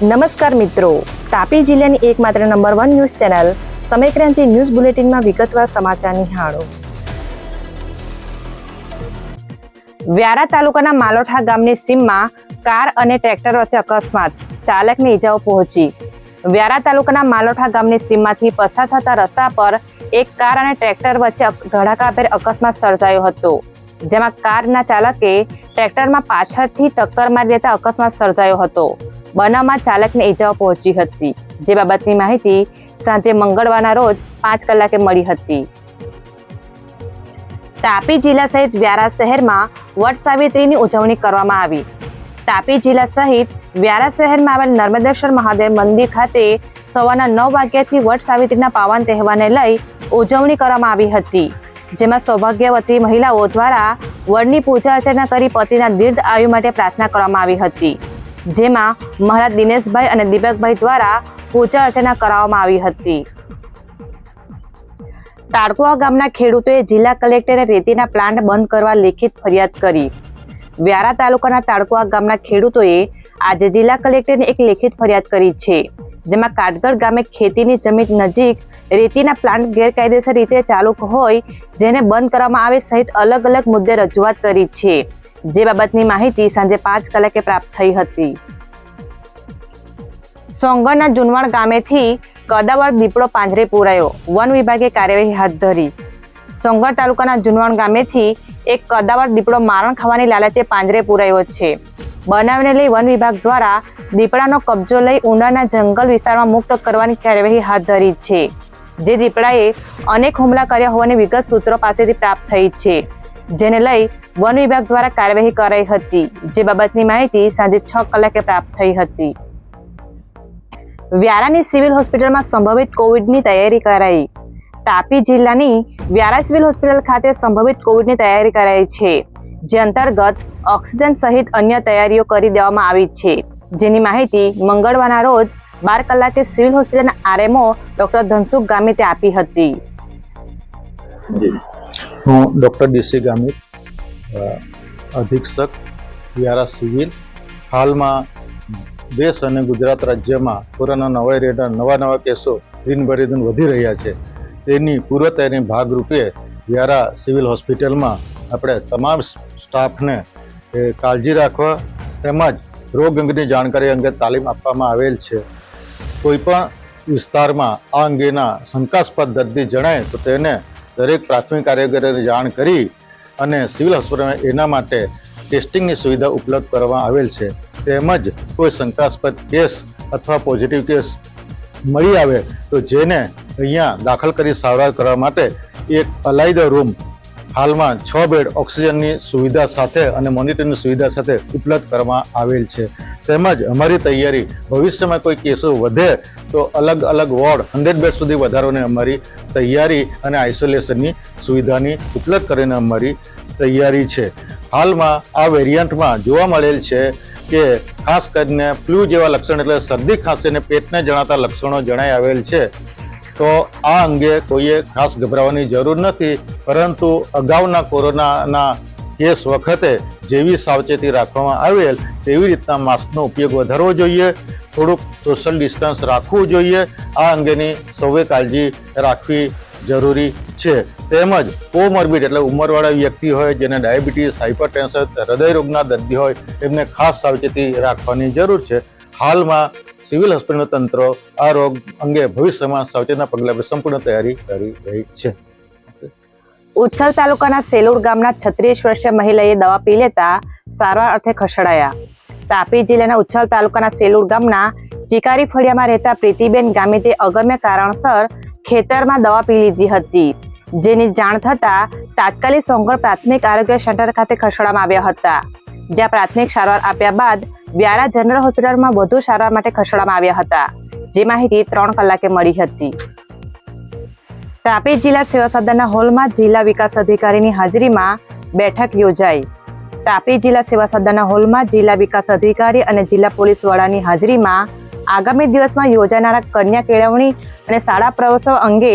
નમસ્કાર મિત્રો. તાપી જિલ્લાની એકમાત્ર number one news channel Samaykranti news બુલેટિનમાં વિગતવાર સમાચાર નિહાળો. વ્યારા તાલુકાના માલોઠા ગામની સીમમાં કાર અને ટ્રેક્ટર વચ્ચે અકસ્માત. ચાલકને ઈજાઓ પહોંચી. વ્યારા તાલુકાના માલોઠા ગામની સીમમાંથી પસાર થતા રસ્તા પર એક કાર અને ટ્રેક્ટર વચ્ચે ધડાકાભેર અકસ્માત સર્જાયો હતો. જેમાં કારના ચાલકે ટ્રેક્ટરમાં પાછળથી ટક્કર મારી દેતા અકસ્માત સર્જાયો હતો. બનાવમાં ચાલકને ઈજાઓ પહોંચી હતી. જે બાબતની માહિતી સાંજે મંગળવારના રોજ પાંચ કલાકે મળી હતી. તાપી જિલ્લા સહિત વ્યારા શહેરમાં વટ સાવિત્રીની ઉજવણી કરવામાં આવી. તાપી જિલ્લા સહિત વ્યારા શહેરમાં આવેલ નર્મદેશ્વર મહાદેવ મંદિર ખાતે સવારના નવ વાગ્યાથી વટ સાવિત્રીના પાવન તહેવારને લઈ ઉજવણી કરવામાં આવી હતી. જેમાં સૌભાગ્યવતી મહિલાઓ દ્વારા વડની પૂજા અર્ચના કરી પતિના દીર્ઘ આયુ માટે પ્રાર્થના કરવામાં આવી હતી. જેમાં મહારાજ દિનેશભાઈ અને દીપકભાઈ દ્વારા પૂજા અર્ચના કરાવવામાં આવી હતી. તાડકુવા ગામના ખેડૂતોએ જિલ્લા કલેક્ટરે રેતીના પ્લાન્ટ બંધ કરવા લેખિત ફરિયાદ કરી. વ્યારા તાલુકાના તાડકુવા ગામના ખેડૂતોએ આજે જિલ્લા કલેક્ટરને એક લેખિત ફરિયાદ કરી છે, જેમાં કાટગઢ ગામે ખેતીની જમીન નજીક રેતીના પ્લાન્ટ ગેરકાયદેસર રીતે ચાલુ હોય, જેને બંધ કરવામાં આવે સહિત અલગ અલગ મુદ્દે રજૂઆત કરી છે. જે બાબતની માહિતી સાંજે પાંચ કલાકે પ્રાપ્ત થઈ હતી. સોંગરના જુનવાણ ગામેથી કદાવર દીપડો પાંજરે પુરાયો. વન વિભાગે કાર્યવાહી હાથ ધરી. સોંગર તાલુકાના જુનવાણ ગામેથી એક કદાવર દીપડો મારણ ખાવાની લાલચે પાંજરે પુરાયો છે. બનાવને લઈ વન વિભાગ દ્વારા દીપડાનો કબજો લઈ ઊંડાના જંગલ વિસ્તારમાં મુક્ત કરવાની કાર્યવાહી હાથ ધરી છે. જે દીપડાએ અનેક હુમલા કર્યા હોવાની વિગત સૂત્રો પાસેથી પ્રાપ્ત થઈ છે. જેને લઈ વન વિભાગ દ્વારા કાર્યવાહી કરાઈ હતી. જે બાબતની માહિતી સાંજે છ કલાકે પ્રાપ્ત થઈ હતી. વ્યારાની સિવિલ હોસ્પિટલમાં સંભવિત કોવિડની તૈયારી કરાઈ. તાપી જિલ્લાની વ્યારા સિવિલ હોસ્પિટલ ખાતે સંભવિત કોવિડની તૈયારી કરાઈ છે, જે અંતર્ગત ઓક્સિજન સહિત અન્ય તૈયારીઓ કરી દેવામાં આવી છે. જેની માહિતી મંગળવારના રોજ બાર કલાકે સિવિલ હોસ્પિટલના આરએમઓ ડોક્ટર ધનસુખ ગામિતે આપી હતી. હું ડૉક્ટર ડીસી ગામિત અધિક્ષક વ્યારા સિવિલ. હાલમાં દેશ અને ગુજરાત રાજ્યમાં કોરોના નવા રેટા, નવા નવા કેસો દિનભરે દિન વધી રહ્યા છે. તેની પૂર્વ તૈયારી ભાગરૂપે વ્યારા સિવિલ હોસ્પિટલમાં આપણે તમામ સ્ટાફને કાળજી રાખવા તેમજ રોગ અંગેની જાણકારી અંગે તાલીમ આપવામાં આવેલ છે. કોઈપણ વિસ્તારમાં આ અંગેના શંકાસ્પદ દર્દી જણાય તો તેને દરેક પ્રાથમિક આરોગ્યને જાણ કરી અને સિવિલ હોસ્પિટલમાં એના માટે ટેસ્ટિંગની સુવિધા ઉપલબ્ધ કરવામાં આવેલ છે. તેમજ કોઈ શંકાસ્પદ કેસ અથવા પોઝિટિવ કેસ મળી આવે તો જેને અહીંયા દાખલ કરી સારવાર કરવા માટે એક અલાયદો રૂમ હાલમાં છ બેડ ઓક્સિજનની સુવિધા સાથે અને મોનિટરની સુવિધા સાથે ઉપલબ્ધ કરવામાં આવેલ છે. તેમજ અમારી તૈયારી ભવિષ્યમાં કોઈ કેસો વધે તો અલગ અલગ વોર્ડ, હંડ્રેડ બેડ સુધી વધારવાની અમારી તૈયારી અને આઇસોલેશનની સુવિધાની ઉપલબ્ધ કરીને અમારી તૈયારી છે. હાલમાં આ વેરિયન્ટમાં જોવા મળેલ છે કે ખાસ કરીને ફ્લૂ જેવા લક્ષણ એટલે શરદી ખાંસી અને પેટને જણાતા લક્ષણો જણાઈ આવેલ છે. તો આ અંગે કોઈએ ખાસ ગભરાવાની જરૂર નથી, પરંતુ અગાઉના કોરોનાના કેસ વખતે જેવી સાવચેતી રાખવામાં આવેલ, તેવી રીતના માસ્કનો ઉપયોગ વધારવો જોઈએ. થોડુંક સોશિયલ ડિસ્ટન્સ રાખવું જોઈએ. આ અંગેની સૌએ કાળજી રાખવી જરૂરી છે. તેમજ કોમોર્બિડ એટલે ઉંમરવાળા વ્યક્તિ હોય, જેને ડાયાબિટીસ હાઇપરટેન્શન હૃદયરોગના દર્દી હોય, એમને ખાસ સાવચેતી રાખવાની જરૂર છે. હાલમાં સિવિલ હોસ્પિટલનું તંત્ર આ રોગ અંગે ભવિષ્યમાં સાવચેતીના પગલાં સંપૂર્ણ તૈયારી કરી રહી છે. ઉચ્છલ તાલુકાના સેલુર ગામના છત્રીસ વર્ષીય મહિલાએ દવા પી લેતા સારવાર અર્થે ખસેડાયા. તાપી જિલ્લાના ઉચ્છલ તાલુકાના સેલુર ગામના ચિકારી ફળિયામાં રહેતા પ્રીતિબેન ગામિતે અગમ્ય કારણસર ખેતરમાં દવા પી લીધી હતી, જેની જાણ થતા તાત્કાલિક સોંગર પ્રાથમિક આરોગ્ય સેન્ટર ખાતે ખસેડવામાં આવ્યા હતા. જ્યાં પ્રાથમિક સારવાર આપ્યા બાદ વ્યારા જનરલ હોસ્પિટલમાં વધુ સારવાર માટે ખસેડવામાં આવ્યા હતા. જે માહિતી ત્રણ કલાકે મળી હતી. તાપી જિલ્લા સેવા સદનના હોલમાં જિલ્લા વિકાસ અધિકારીની હાજરીમાં બેઠક યોજાઈ. તાપી જિલ્લા સેવા સદનના હોલમાં જિલ્લા વિકાસ અધિકારી અને જિલ્લા પોલીસ વડાની હાજરીમાં આગામી દિવસમાં યોજાનારા કન્યા કેળવણી અને શાળા પ્રવસો અંગે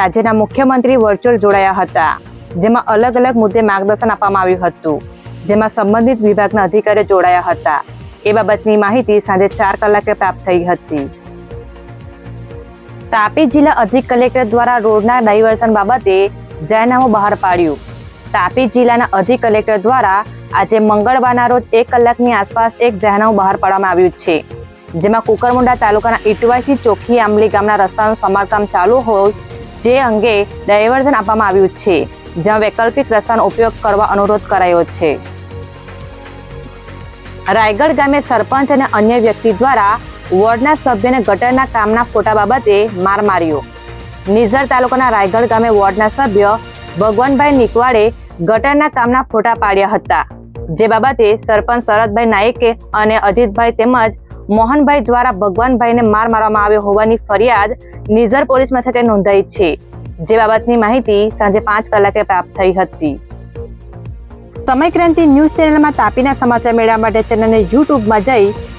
રાજ્યના મુખ્યમંત્રી વર્ચ્યુઅલ જોડાયા હતા, જેમાં અલગ અલગ મુદ્દે માર્ગદર્શન આપવામાં આવ્યું હતું, જેમાં સંબંધિત વિભાગના અધિકારીઓ જોડાયા હતા. એ બાબતની માહિતી સાંજે ચાર કલાકે પ્રાપ્ત થઈ હતી. તાપી જિલ્લા અધિક કલેક્ટર દ્વારા રોડના ડાયવર્ઝન બાબતે જાહેરનામું બહાર પાડ્યું. તાપી જિલ્લાના અધિક કલેક્ટર દ્વારા આજે મંગળવારના રોજ એક કલાકની આસપાસ એક જાહેરનામું બહાર પાડવામાં આવ્યું છે, જેમાં કુકરમુંડા તાલુકાના ઇટવાઈથી ચોખી આંબલી ગામના રસ્તાનું સમારકામ ચાલુ હોય જે અંગે ડાયવર્ઝન આપવામાં આવ્યું છે જ્યાં વૈકલ્પિક રસ્તાનો ઉપયોગ કરવા અનુરોધ કરાયો છે. રાયગઢ ગામે સરપંચ અને અન્ય વ્યક્તિ દ્વારા વોર્ડના સભ્યને ગટરના કામના ફોટા બાબતે માર માર્યો. નિઝર તાલુકાના રાયગઢ ગામે વોર્ડના સભ્ય ભગવાનભાઈ નિકવાડે ગટરના કામના ફોટા પાડ્યા હતા, જે બાબતે સરપંચ શરદભાઈ નાયકે અને અજીતભાઈ તેમજ મોહનભાઈ દ્વારા ભગવાનભાઈને માર મારવામાં આવ્યો હોવાની ફરિયાદ નિઝર પોલીસ મથકે નોંધાઈ છે, જે બાબતની માહિતી સાંજે પાંચ કલાકે પ્રાપ્ત થઈ હતી. સમયક્રાંતિ ન્યૂઝ ચેનલમાં તાપીના સમાચાર મેળવવા માટે ચેનલને યુટ્યુબમાં જઈ